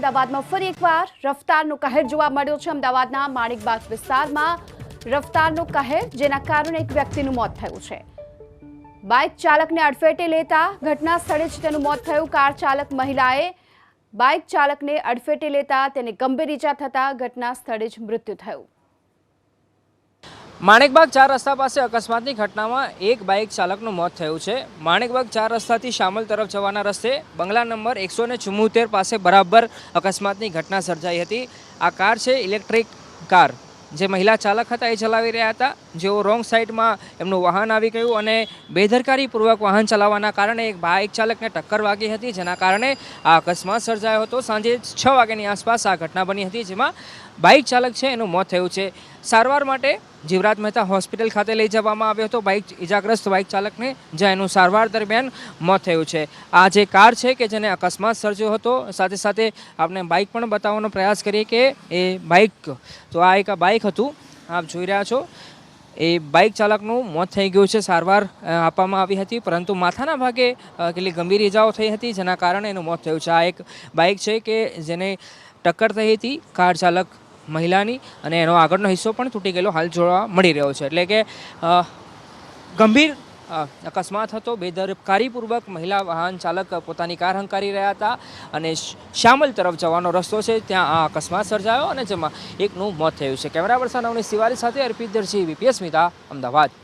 અમદાવાદમાં ફરી એકવાર રફતારનો કહેર જોવા મળ્યો છે. અમદાવાદના માણિકબાગ વિસ્તારમાં રફતારનો કહેર, જેના કારણે એક વ્યક્તિનું મોત થયું છે. બાઇક ચાલકને અડફેટે લેતા ઘટના સ્થળે જ તેનું મોત થયું. કાર ચાલક મહિલાએ બાઇક ચાલકને અડફેટે લેતા તેને ગંભીર ઈજા થતાં ઘટના સ્થળે જ મૃત્યુ થયું. માણેકબાગ ચાર રસ્તા પાસે અકસ્માતની ઘટનામાં એક બાઇક ચાલકનું મોત થયું છે. માણેકબાગ ચાર રસ્તાથી શામલ તરફ જવાના રસ્તે બંગલા નંબર એકસો ને પાસે બરાબર અકસ્માતની ઘટના સર્જાઈ હતી. આ કાર છે ઇલેક્ટ્રિક કાર. જે મહિલા ચાલક હતા એ ચલાવી રહ્યા હતા. જેઓ રોંગ સાઈડમાં એમનું વાહન આવી ગયું અને બેદરકારીપૂર્વક વાહન ચલાવવાના કારણે એક બાઇક ચાલકને ટક્કર વાગી હતી, જેના કારણે આ અકસ્માત સર્જાયો હતો. સાંજે છ વાગ્યાની આસપાસ આ ઘટના બની હતી, જેમાં બાઇક ચાલક છે, એનું મોત થયું છે. સારવાર માટે જીવરાજ મહેતા હોસ્પિટલ ખાતે લઈ જવામાં આવ્યો હતો. બાઇક ઇજાગ્રસ્ત બાઇક ચાલકને જ્યાં એનું સારવાર દરમિયાન મોત થયું છે. આ જે કાર છે કે જેને અકસ્માત સર્જ્યો હતો, સાથે સાથે આપણે બાઇક પણ બતાવવાનો પ્રયાસ કરીએ કે એ બાઇક, તો આ એક બાઇક હતું, આપ જોઈ રહ્યા છો. એ બાઇક ચાલકનું મોત થઈ ગયું છે, સારવાર આપવામાં આવી હતી, પરંતુ માથાના ભાગે કેટલી ગંભીર ઇજાઓ થઈ હતી, જેના કારણે એનું મોત થયું છે. આ એક બાઇક છે કે જેને ટક્કર થઈ હતી, કાર ચાલક મહિલાની અને એનો આગળનો હિસ્સો પણ તૂટી ગયેલો હાલ જોવા મળી રહ્યો છે. એટલે કે ગંભીર અકસ્માત હતો, બેદરકારીપૂર્વક મહિલા વાહન ચાલક પોતાની કાર હંકારી રહ્યા હતા અને શ્યામલ તરફ જવાનો રસ્તો છે, ત્યાં આ અકસ્માત સર્જાયો અને જેમાં એકનું મોત થયું છે. કેમેરા પર્સન અવની તિવારી સાથે અર્પિત દરજી વીપીએસ મિતા અમદાવાદ.